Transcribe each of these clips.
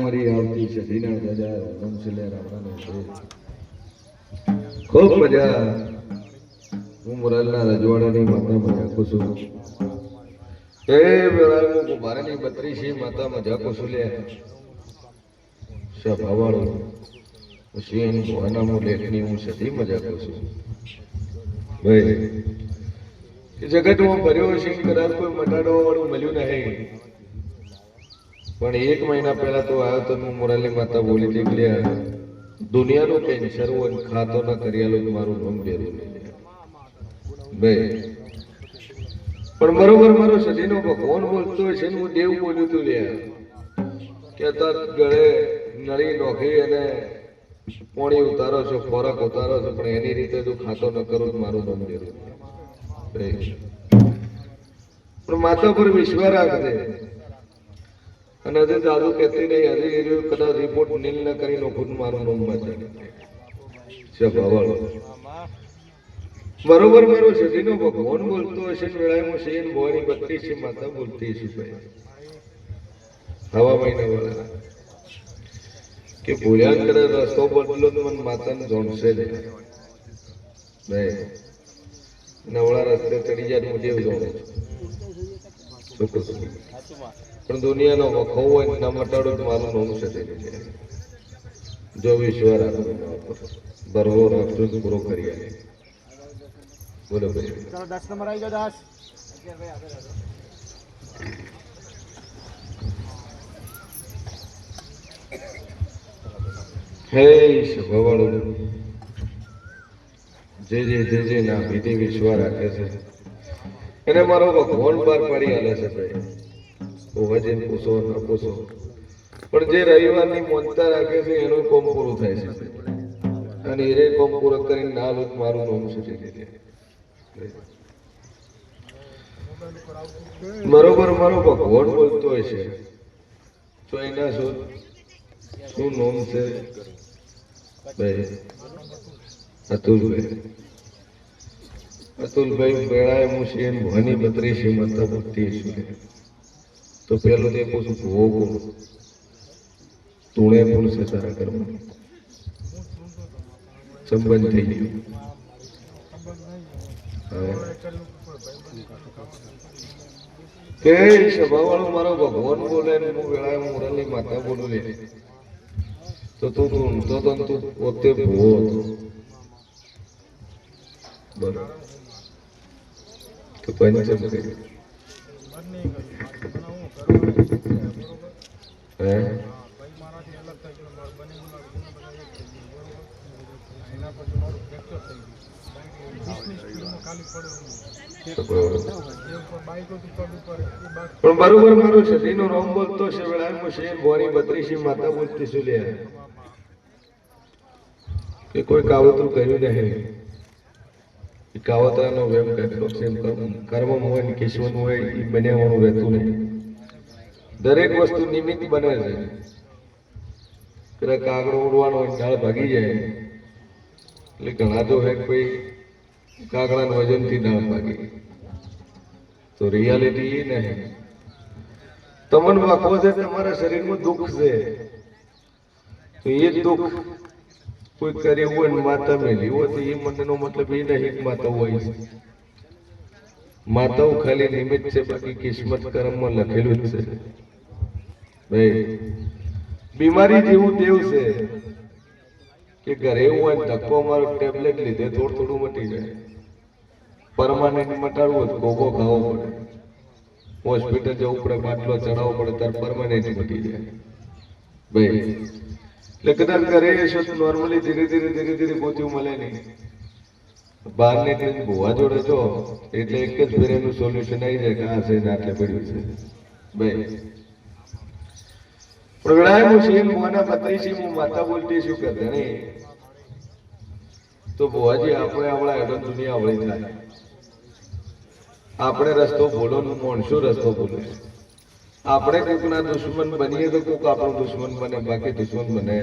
મરી આવતી ખૂબ મજા. હું મોરાલના રજવાડાની માતા મજા કુસુમ એ વેળાએ હું કુંભારની બત્રીસી માતા મજા કુસુલે સભાવાળો હું એની ભવાનામું લેખની હું સતી મજા કરું છું. ભાઈ જગત જગતમાં ભર્યો છે કદાચ કોઈ મટાડવા વાળું મળ્યું નહીં. પણ એક મહિના પહેલા તો આવ્યો તો હું મોરાલી માતા બોલી નીકળ્યા દુનિયાનું કેન્સર હોય ખાતો ના કરિયાલો મારું નામ બેરું લઈ પણ બરોબર મારો સજીનો ભગવાન બોલતો હોય છે હું દેવ બોલ્યું તું લે કે તત ગળે નળી નોખી અને પોણી ઉતારો છો, ખોરાક ઉતારો છો, પણ એની રીતે તું ખાતો ન કરો મારું નામ પણ માતા પર વિશ્વાસ રાખજે. અને હજી દાદુ કહેતી નહીં, હજી કદાચ રિપોર્ટ નીલ ન કરી નો ખુદ મારું નામ છે, ભવાળો. બરોબર મારો સજીનો ભગવાન બોલતો હશે ને હું શેન બોરી બત્રીસ છે, માતા બોલતી હશે ભાઈ હવા મહિના વાળા. કે ભૂલ્યા કરે રસ્તો બદલો તો મને માતાને જોડશે જ નવળા રસ્તે ચડી જાય હું જેવું જોડે? પણ દુનિયાનો વખો હોય ના મટાડો મારું નોમ છે. જો ઉપર. બરોબર રાખજો પૂરો કરી બોલો દસ નંબર આવી ગયો દસ હે ભવાળું જે જે જે જે ના વિધિ વિશ્વા રાખે છે. એને મારો ભગવાન બાર પાડી આલે છે ભાઈ. ઓવાજીને પૂછો, ન પૂછો. પણ જે રવિવારની મોનતા રાખે છે, એનું કોમ પૂરું થાય છે અને એ કોમ પૂરો કરીને ના લોક મારું નામ છૂટી દે બરોબર, મારો ભગવાન બોલતો હોય છે. તો એના શું? શું નામ છે? ભાઈ અતુલભાઈ. અતુલભાઈ પેળાએ હું છે ભવાની માતા ભક્તિ છું. તો પેલું તે ભૂવો કોણ તુણે પણ છે તારા કરવાનું સંબંધ થઈ ગયો. કે સભાવાળો મારો ભગવાન બોલે હું વેળાએ મોરલની માતા બોલું તો તું તું તો તો તું પોતે ભૂવો હતો પણ બરોબર મારો શરીરનો રોમ બોલતો છે વેળાએ હું શેર ભવાની બત્રીસી માતા બોલતી શું લે કે કોઈ કાવતરું કર્યું નહીં. એ કાવતરાનો વેમ કેટલો છે કર્મ હોય ને કેશવનું હોય, એ બન્યાવાનું રહેતું નહીં. દરેક વસ્તુ નિમિત્ત બને છે. પેલા કાગડો ઉડવાનો ઝાડ ભાગી જાય. એટલે ઘણા તો હે કોઈ કાગડાના વજનથી ડાળ ભાગી. તો રિયાલિટી એ નહીં તમને વાંકો છે તમારા શરીરમાં દુઃખ છે. તો એ દુઃખ કોઈ કર્યું હોય ને માતા મેલી. હોય તો એ મનનો મતલબ એ નહીં એક માતા હોય છે માતાઓ ખાલી નિમિત્ત છે, બાકી કિસ્મત કર્મમાં લખેલું જ છે. ભાઈ, બીમારી જેવું દેવ છે કે ઘરે એવું હોય ધક્કો મારો ટેબ્લેટ લીધે થોડું થોડું મટી જાય. પરમાનન્ટ મટાડવું હોય ગોગો ખાવો પડે. હોસ્પિટલ જવું પડે, બાટલો ચડાવવો પડે, ત્યારે પરમાનન્ટ મટી જાય. ભાઈ એટલે કદાચ ઘરે હશો તો નોર્મલી ધીરે ધીરે ધીરે ધીરે ગોત્યું મળે નહીં? બહાર નીકળીને ભૂવા જોડે જો, એટલે એક જ ફેરેનું સોલ્યુશન આવી જાય કે આ છે ને આટલે પડ્યું છે. ભાઈ પ્રગડાય હું શેર બતાવી છે હું માતા બોલતી શું કે ધણી? તો ભુવાજી, આપણે આપણા એડમ દુનિયા આવડી થાય આપણે રસ્તો ભૂલો ને શું રસ્તો ભૂલે. આપણે કોકના દુશ્મન બનીએ તો કોક આપણો દુશ્મન બને, બાકી દુશ્મન બને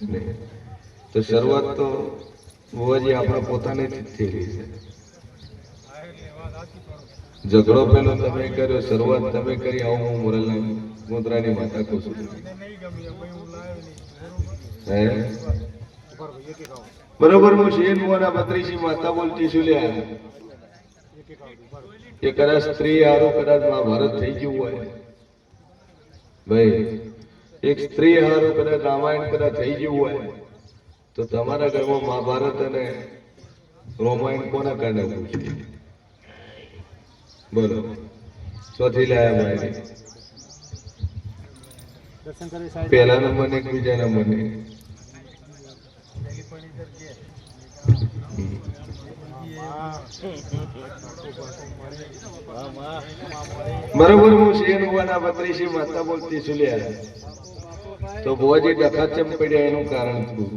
નહીં. તો શરૂઆત તો બુવાજી આપણે પોતાની જ થયેલી છે. ઝઘડો પેલો તમે કર્યો, શરૂઆત તમે કરી, આવું હું મોરલના મોદરાની માતા કહું છું. હે? બરોબર, હું શેર મોરા બત્રીસી માતા બોલતી છું લ્યા એ કદાચ સ્ત્રી આરો કદાચ મહાભારત થઈ ગયું હોય. ભાઈ એક સ્ત્રી હારું કદાચ રામાયણ કદાચ થઈ ગયું હોય તો તમારા ઘરમાં મહાભારત અને રોમાયણ કોના કારણે પૂછ્યું બોલો ચોથી લાયા મારી. પહેલા નંબર ને બીજા નંબર ને બરોબર, હું શેર હોવાના બત્રીસી માતા બોલતી સુલ્યા તો ભોજી ડખા ચમ એનું કારણ શું?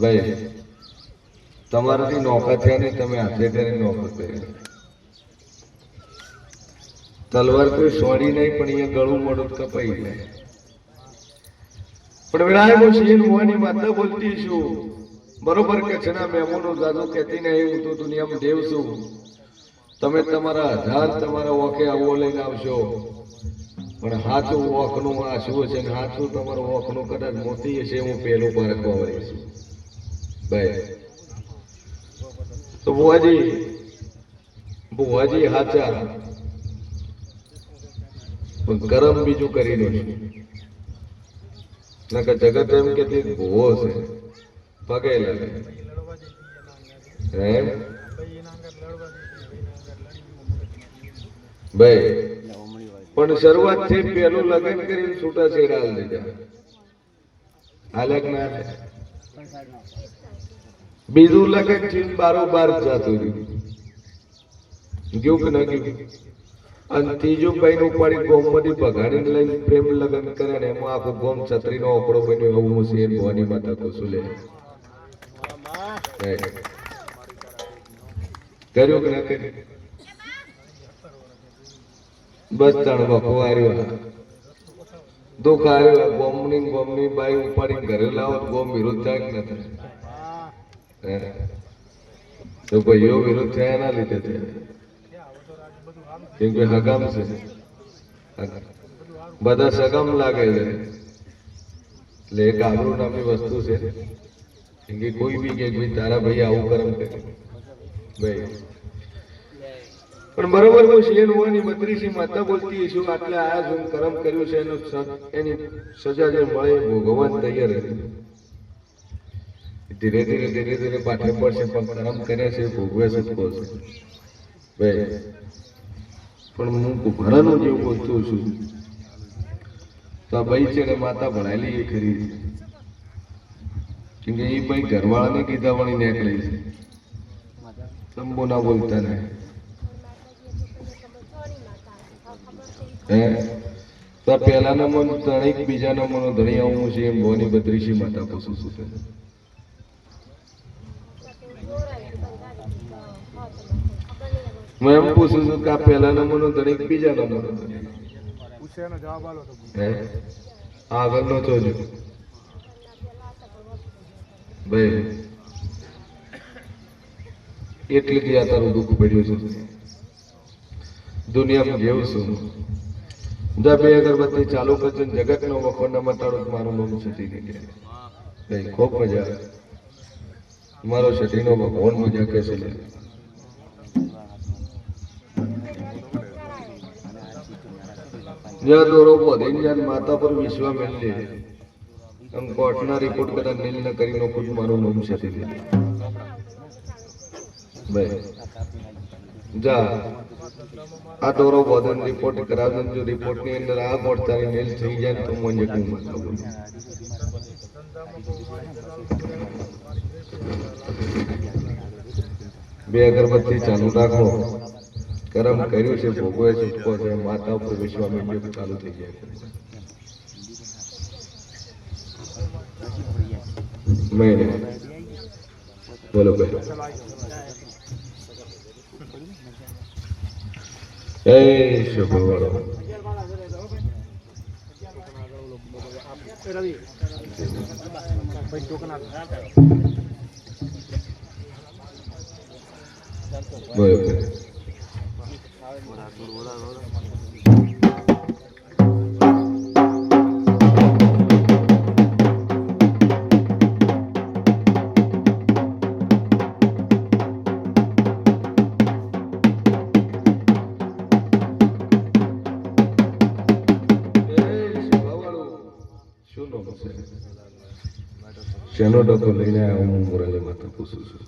ભાઈ, તમારાથી નોકર થયા ને તમે હાથે કરી નોકર કર્યા. તલવાર કોઈ સોડી નહીં, પણ અહીંયા ગળું મોડું કપાઈ જાય. પણ વેળાએ હું શેર હોવાની માતા બોલતી છું. બરોબર કે છે ના મહેમાનો જાદુ કહેતી ને હું તો, દુનિયામાં દેવ છું. તમે તમારા હજાર તમારા ઓકે આવો લઈને આવશો. પણ હાથું ઓખનું આ શું છે ને, હાથું તમારું ઓખનું કદાચ મોતી હશે, હું પહેલું પારખવા વળી છું ભાઈ તો બુવાજી બુવાજી હાચા. પણ કરમ બીજું કરી દો નકર જગત એમ કે ભૂવો છે. પગે ભાઈ પણ શરૂઆતથી પેલું લગ્ન કરીને છૂટા છેડા હાલ દીધા હાલક ના બીજું લગ્નથી બારોબાર જતું રહ્યું ગયું કે ન ગયું? અને ત્રીજું ભાઈ ઉપાડી ગોમમાંથી ભગાડીને લઈને પ્રેમ લગ્ન કરે ને એમાં આખો ગોમ છત્રીનો ઓકડો બન્યો એવું હું શેર ભવાની માતા કુસું લે? કર્યું કે ના કર્યું બસ ત્રણ ફવાર્યો દુઃખ આવ્યો બોમ્બની બોમ્બની બાઈ ઉપાડી ઘરે લાવો તો વિરોધ થાય કે ન થાય હે? તો ભાઈઓ વિરોધ થયા એના લીધે થયા કેમ કે હગામ છે? બધા સગમ લાગે છે. એટલે એક આબરૂ નામની વસ્તુ છે. કેમ કે કોઈ બી કે ભાઈ તારા ભાઈ આવું કરમ કરે ભાઈ. પણ બરોબર હું શેર હોવાની બત્રીસી માતા બોલતી છું આટલે આ જેમ કરમ કર્યું છે, એનું એની સજા જે મળે ભોગવવા તૈયાર હતી ધીરે ધીરે ધીરે ધીરે પાઠે પડશે, પણ કરમ કરે છે, ભોગવે છે ભાઈ. પણ હું કુભારાનું જેવું બોલતો છું. તો આ ભાઈ છે માતા ભણાયેલી એ ખરી. છે કેમ કે એ ભાઈ ઘરવાળાને કીધા વળી નીકળી છે. તંબુ ના બોલતા ને હે? તો આ પહેલા નંબરનું ધણી બીજા નંબરનું ધણી આવું છે એમ ભવાની બત્રીસી માતા પૂછું છું તને. હું એમ પૂછું છું કે આ પહેલા નંબરનો ધણી બીજા નંબરનો તો હે? આગળનો જોજો. ભાઈ એટલે કે તારું દુઃખ પડ્યું છે. દુનિયામાં જેવું છું જા બે અગરબત્તી ચાલુ કરજો ને જગતનો વખો ન મટાડો તો મારું નામ છટી નીકળે ખૂબ મજા મારો છટીનો ભગવાન મજા કે છે. જ્યાં દોરો બોધીને જ્યાં માતા પર વિશ્વા મેળવી કોર્ટના રિપોર્ટ કદાચ નીલ ન કરી નાખું તો મારું નામ છે તે ભાઈ જા. આ દોરો બોધન રિપોર્ટ કરાવજો જો રિપોર્ટની અંદર આ કોર્ટ તારી નીલ થઈ જાય તો મને કઈ મતલબ બે અગરબત્તી ચાલુ રાખો. કરમ કર્યું છે, ભોગવે છૂટકો છે માતા ઉપર વિશ્વામિત્ર ચાલુ થઈ જાય. Menes. No lo espero. Eso, por favor. Muy bien. શેનો ડકો લઈને આવ્યો હું મોરાલે માતા પૂછું છું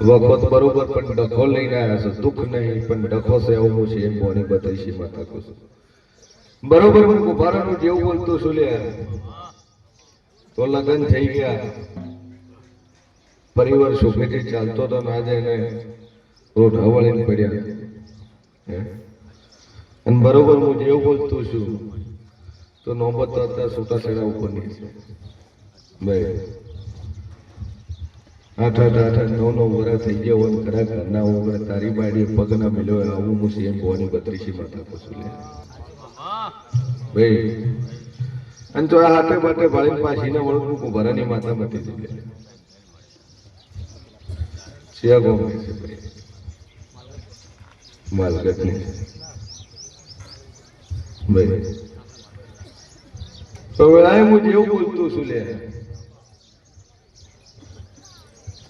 વખત બરોબર પણ ડખો લઈને આવ્યા છે. દુઃખ નહીં, પણ ડખો છે એવું છે એમ બોની બતાવી છે માતા પૂછું બરોબર હું કુભારાનું જેવું બોલતું છું લે? તો લગ્ન થઈ ગયા. પરિવાર સુખેથી ચાલતો તો ના જાય ને રોઢા વળીને પડ્યા? અને બરોબર હું જેવું બોલતું છું. તો નોબત તો અત્યારે છૂટા છેડા ઉપરની. ભાઈ આઠ આઠ આઠ આઠ, નવ નવ વર્ષ થઈ ગયા હોય ખરા ઘરના વગર તારી બાડી પગ ના મિલ્યો આવું હું સીએમ ભવાની બત્રીસી માતા કશું લે. ભાઈ અને આ હાથે માટે ભાળીને પાછી ના વળું હું ભરાની માતા મતી દીધી શિયા ગોમ ભાઈ. માલગઢની. ભાઈ તો વેળાએ હું જેવું બોલતું છું લે.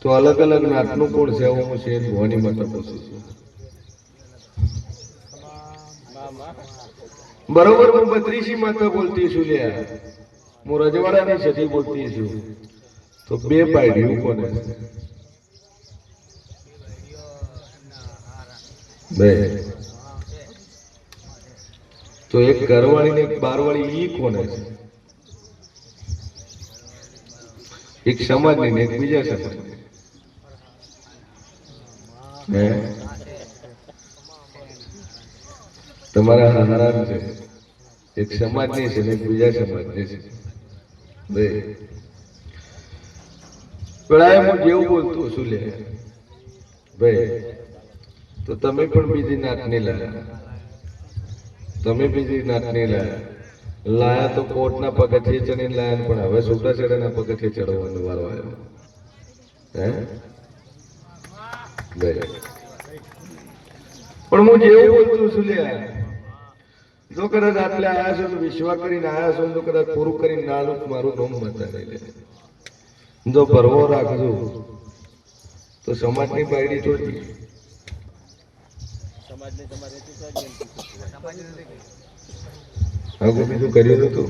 તો અલગ અલગ નાતનું કોણ છે? હું છે ભવાની માતા પૂછું છું. બરોબર, હું બત્રીસી માતા બોલતી છું લે. હું રજવાડાની સતી બોલતી છું. તો બે પાડ્યું કોને? બે. તો એક ઘરવાળી ને એક બારવાળી ઈ કોને છે? એક સમાજની ને એક બીજા સમાજ હે? તમારા હારા છે. એક સમાજની છે એક બીજા સમાજની છે. બે. પેલા હું જેવું બોલતું છું લે. ભાઈ તો તમે પણ બીજી નાતની લાયા. તમે બીજી નાતની લાયા. લાયા તો કોટના પગથિયે ચડીને લાયા પણ હવે છૂટાછેડાના પગથિયે ચડવાનો વારો આવ્યો. હે? પણ હું જેવું બોલતું છું જો કદાચ આટલે આયા છો તો વિશ્વાસ કરીને આયા છો તો કદાચ પૂરું કરીને ના લો મારું નામ મતા નહીં લે જો પરવો રાખજો, તો સમાજની પાયડી તોડી આગળ બીજું કર્યું નતું.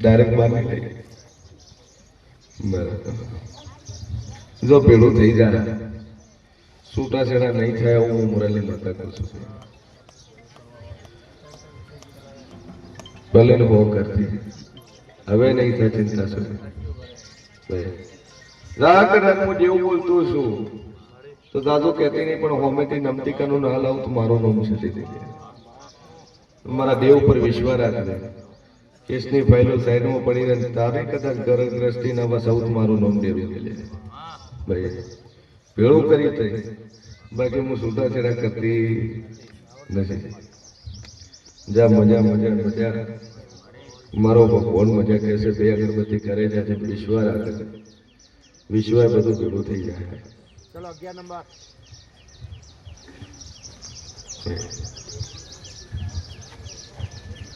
ડાયરેક્ટ બહાર નહીં બરાબર. જો પેલું થઈ જાય. છૂટાછેડા નહીં થાય હું મુરલી માતા કરું છું. ભલે બહુ કરતી. હવે નહીં થાય ચિંતા શું? રાગ રાગ હું જેવું બોલતું છું. તો દાદો કહેતી નહીં, પણ હોમેથી નમતી કનું ના લાવું તો મારું નામ છે મારા દેવ ઉપર વિશ્વાસ રાખજે. કેસની ફાઇલો સાઈડમાં પડી રહે તારે કદાચ ગ્રસ્તી ના બસ આવું મારું નામ દેવું કે ભાઈ ભેળું કરી તઈ બાકી હું છૂટાછેડા કરતી નથી. જા મજા મજા મજા. મારો ભગવાન મજા કહેશે બે અગરબત્તી કરે છે વિશ્વાસ રાખે છે. વિશ્વાસ બધું ભેગું થઈ જાય. ચલો અગિયાર નંબર.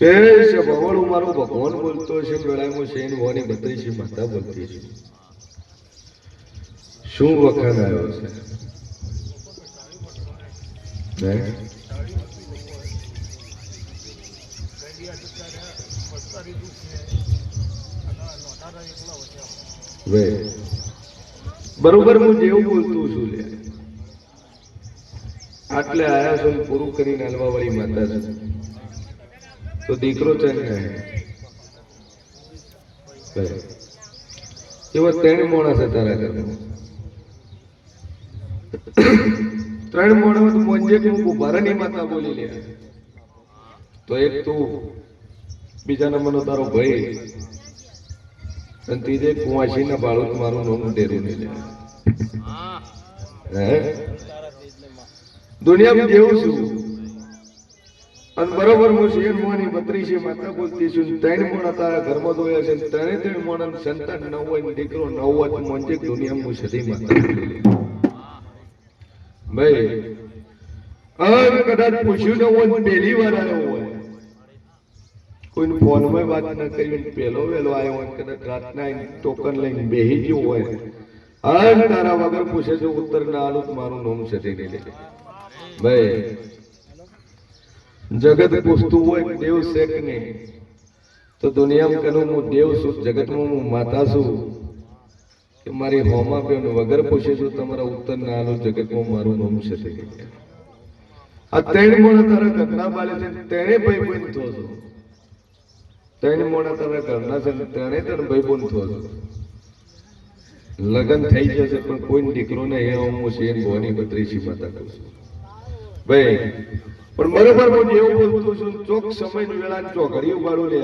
બોલ કે શું નામ છે આશીષ પ્રજાપતિ ગોમસિંહ એ છે ભગવાન મારો ભગવાન. બોલતો છે વેળામાં શેન વાની છે માતા બોલતી છે. શું વખાણ આવ્યો છે? હે? વે. બરોબર હું જેવું બોલતું છું લે. આટલે આયા છો પૂરું કરીને હાલવા વાળી માતા છે. તો દીકરો છે ને એવા ત્રણ મોણા છે તારા ઘરમાં ત્રણ મોણા તો મોંજે કે હું ભરણી માતા બોલી લે. તો એક તું, બીજા નંબરનો તારો ભાઈ, અને ત્રીજે કુંવાસી ના બાળક મારું નામ ડેરું લે. દુનિયામાં જેવું છું. બરોબર હું શિયન મોની બત્રીસે માતા બોલતી છું. ત્રણ મોણા તારા ઘરમાં જોયા છે. ત્રણે ત્રણ મોણા સંતાન નવ હોય ને દીકરો નવ હોય મોંજે દુનિયામાં હું સદી માતા ભાઈ, હવે કદાચ પૂછ્યું ન હોય ને પહેલી વાર આવ્યો હોય. કોઈને ફોનમાં વાત ન કરી ને પહેલો વહેલો આવ્યો હોય કદાચ રાતના ટોકન લઈને બેહી ગયો હોય. અને તારા વગર પૂછે છે ઉત્તર ના આલું મારું નામ સટી નહીં ભાઈ જગત પૂછતું હોય દેવ છે કે નહીં તો દુનિયામાં કનું હું દેવ છું, જગતમાં હું માતા છું. કે મારી હોમા બેન વગર પૂછે છું, તમારા ઉત્તર ના આલો જગતમાં મારું નામ છે તે. આ ત્રણ મોણા તારા ઘરના બાલે છે તેણે ભાઈ બહેન થો છો. ત્રણ મોણા તારા ઘરના છે ને તને ભાઈ બહેન થો છો. લગ્ન થઈ જશે પણ કોઈ દીકરો ને એ હું શેર ભવાની બત્રીસી માતા કહું છું. ભાઈ પણ બરોબર હું એવું બોલતું છું ચોક સમય વેળા ચોઘડી ઉપાડું લે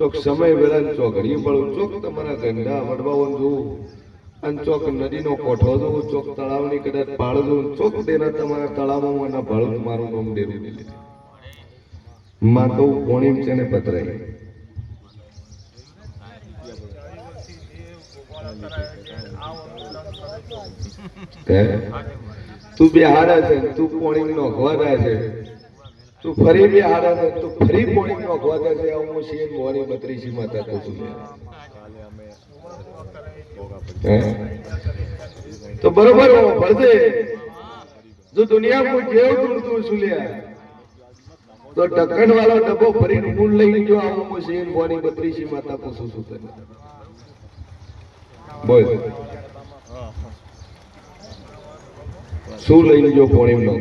ચોક સમય વેળા ચોઘડી ઉપાડું ચોક તમારા ગંડા વડવાઓ જોવું અને ચોક નદીનો કોઠો જોવું ચોક તળાવની કદાચ પાળ દઉં ચોક તેના તમારા તળાવમાં ના ભાડું મારું નામ ડેરું લે માં તો કોણીમ છે ને પતરાઈ હે? તું બે હારા છે તું પોણી નો ઘોડા છે. તું ફરી બે હારા છે તું ફરી પોણી નો ઘોડા છે હું શિયન મોરી બત્રીસી માતા થતો છું. તો બરોબર ભરતે જો દુનિયામાં જેવ દૂરતું છું લ્યા? તો ઢક્કન વાળો ડબ્બો ફરીને મૂળ લઈને જો આવું હું શિયન મોરી બત્રીસી માતા પૂછું છું તને? બોલ. શું લઈને જો પોણી નો?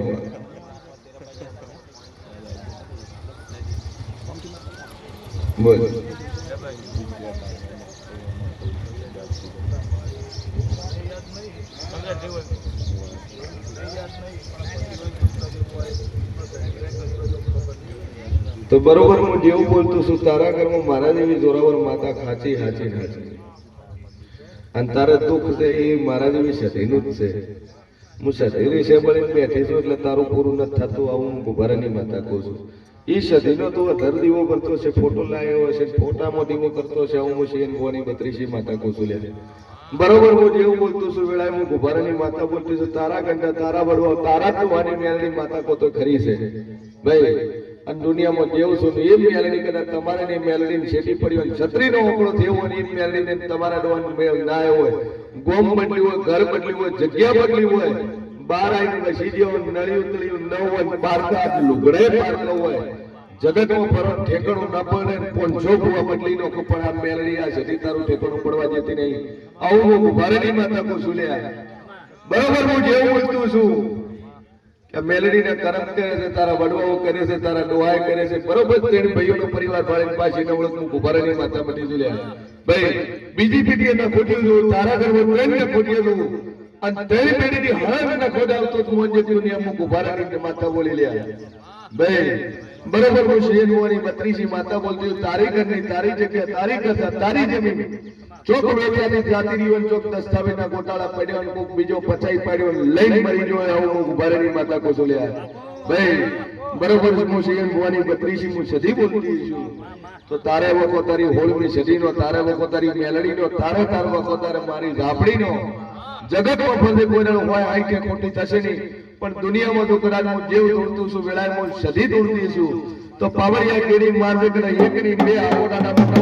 બોલ. તો બરોબર હું જેવું બોલતું છું, તારા ઘરમાં મારા જેવી જોરાવર માતા ખાચી હાચી હાચી. અને તારે દુઃખ છે એ મારા જેવી સતીનું જ છે. છે છું કહું છું તો અધર દીવો કરતો છે, ફોટો લાવ્યો હશે ફોટામાં દીવો કરતો છે હું શેન ભવાની બત્રીસી માતા કહું છું લે બરોબર હું બોલતું છું, વેળાએ હું ગુભારાની માતા બોલતી છું, તારા ગંડા તારા બળવા તારા તો વાની મેળની માતા કો તો ખરી છે. ભાઈ અને દુનિયામાં જેવું છું એ મેલડી કદાચ તમારે ને મેલડી છેટી પડી હોય છત્રીનો ઓકળો થયો હોય એ મેલડી ને તમારા ડોન મેળ ના આવ્યો હોય. ગોમ બદલી હોય, ઘર બદલી હોય, જગ્યા બદલી હોય, બાર આવીને બેસી ગયો નળી ઉતળ્યું ન હોય બાર કાચ લુગડે પાડતો હોય. જગતમાં ફરક ઠેકાણું ન પડે પોંચો ભૂવા બદલી નો પણ આ મેલડી આ છતી તારું ઠેકાણું પડવા જતી નહીં. આવું હું ભારતની માતા કો છું લ્યા બરોબર હું જેવું બોલતું છું. બરોબર ગુભારાની માતા ટ્રેન ને બોલી લ્યા ભાઈ, બરોબર હું શેર બત્રીસી માતા બોલતી તારી ઘરની તારી જગ્યા, તારી કથા, તારી જમીન. ચોક વેચાતી જાતિ જીવન ચોક દસ્તાવેજના ગોટાળા પડ્યો અને કોક બીજો પચાઈ પડ્યો લઈને મરી ગયો આવું હું ગુભારાની માતા કોસોલ્યા ભાઈ, બરોબર હું શિયન ભવાની બત્રીસી, હું સદી બોલતી છું. તો તારે વખો તારી હોળમી સદીનો તારે વખો તારી મેલડીનો, તારે તાર વખો તારે મારી ઝાપડીનો. જગતમાં ફરતે કોઈને હોય, આઈ કે ખોટી થશે નહીં. પણ દુનિયામાં તો કદાચ હું જેવ દોડતું છું, વેળાએ હું સદી દોડતી છું. તો પાવરિયા કેડી મારવે એક ની બે આવડાના મોટા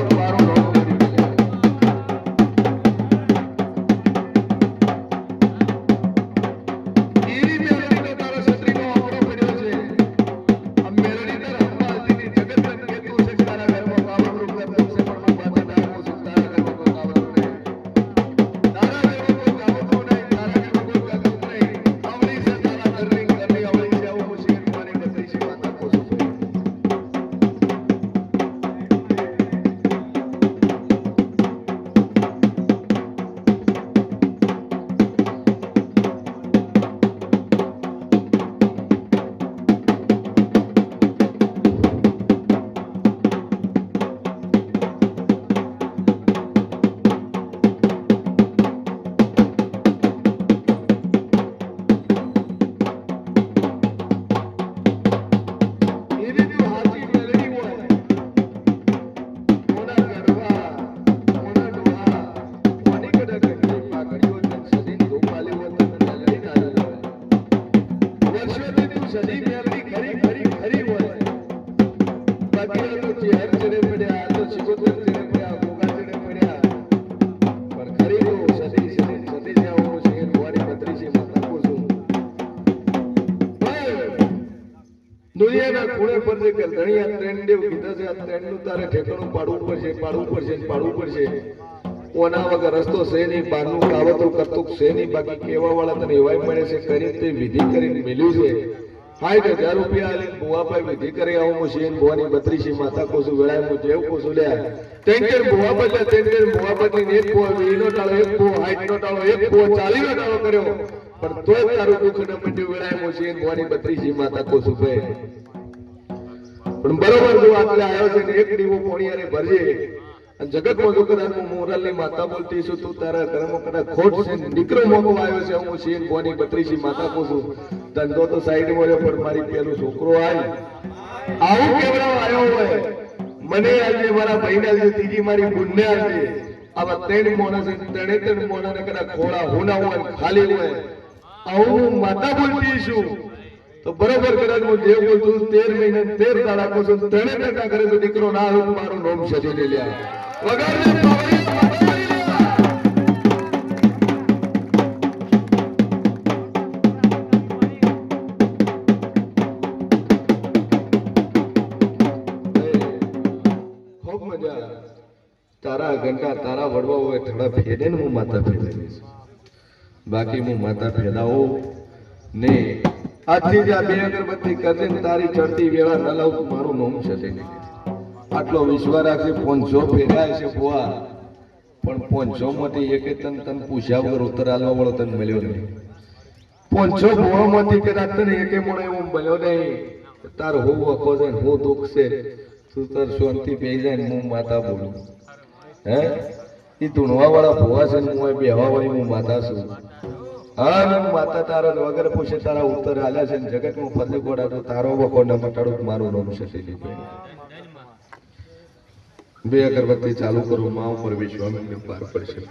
દુનિયાના ખૂણે પર જે ગરધણી આ ટ્રેન્ડ દેવ કીધા છે, આ ટ્રેન્ડનું તારે ઠેકાણું પાડવું પડશે પાડવું પડશે પાડવું પડશે. ઓના વગર રસ્તો છે નહીં બહારનું કાવતરું કરતું છે નહીં, બાકી કેવા વાળા તને એવાય મળે છે, કરી તે વિધિ કરીને મેલ્યું છે. સાઠ હજાર રૂપિયા આલી બુવાભાઈ વિધિ કરી, આવું હું શેન ભુવાની બત્રીસી માતા કોસું વેળાય, હું જેવ કોસું લ્યા. તેંતેર ભુવા લ્યા તેંતેર ભુવા એક ભુવા વીનો ટાળો એક ભુવા હાઈટ નો ટાળો એક ભુવા ચાલી ટાળો કર્યો. પણ તોય તારું દુઃખ ન મટ્યું વિરાયમો છે ભુવાની બત્રીસી માતા કોસું પણ બરોબર જો આટલે આવ્યો છે ને, એક દીવો પોણિયારે ભરજે. અને જગતમાં જો કદાચ હું મોરાલની માતા બોલતી છું, તું તારા કર્મ કદાચ ખોટ છે દીકરો મોકો આવ્યો છે, હું શિયન ભુવાની બત્રીસી માતા કોસું ધંધો તો સાઈડ મળ્યો, પણ મારી પેલો છોકરો આવી આવું કેવડાવ આવ્યો હોય? મને આજે મારા ભાઈને આજે ત્રીજી મારી બુનને આજે. આવા ત્રણ મોણા છે ત્રણે ત્રણ મોણાને કદાચ ખોળા હોના હોય ખાલી હોય. હું માતા બોલતી છું. તો બરોબર કદાચ હું જે બોલતું તેર મહિને તેર દાડા કહું છું ત્રણે ટકા કરે તો દીકરો ના આવ્યો મારું નોમ સજી લઈ. ખૂબ મજા. તારા ઘંટા તારા વડવા હોય થોડા ફેરે ને હું માતા ફેરવીશ બાકી હું માતા ફેરાવો ને આજથી જ આ બે અગરબત્તી કરજે ને તારી ચડતી વેળા ન લાવ, મારું નોમ છે આટલો વિશ્વાસ રાખજે પોંચો ફેર્યા છે ભુવા. પણ પોંચો માંથી એકે તન તન પૂછ્યા વગર ઉત્તર આલવા વાળો તને મળ્યો નહીં. પોંચો બુઆ માંથી કદાચ તને એકે મોડે એવું મળ્યો નહીં. તાર હું અખો છે હું દુઃખ છે. તું તાર શાંતિ બેસી જાય હું માતા બોલું. હે? એ ધૂણવા વાળા ભોવા છે ને હું બેહવા વાળી, હું માતા છું. હા માતા તારા વગર પૂછે, તારા ઉત્તર હાલ્યા છે ને જગતમાં ફરતી ગોડા તો તારો વખો ન મટાડો મારું નામ છે બે અગરબત્તી ચાલુ કરું, મા ઉપર વિશ્વામિત્ર પાર પડશે.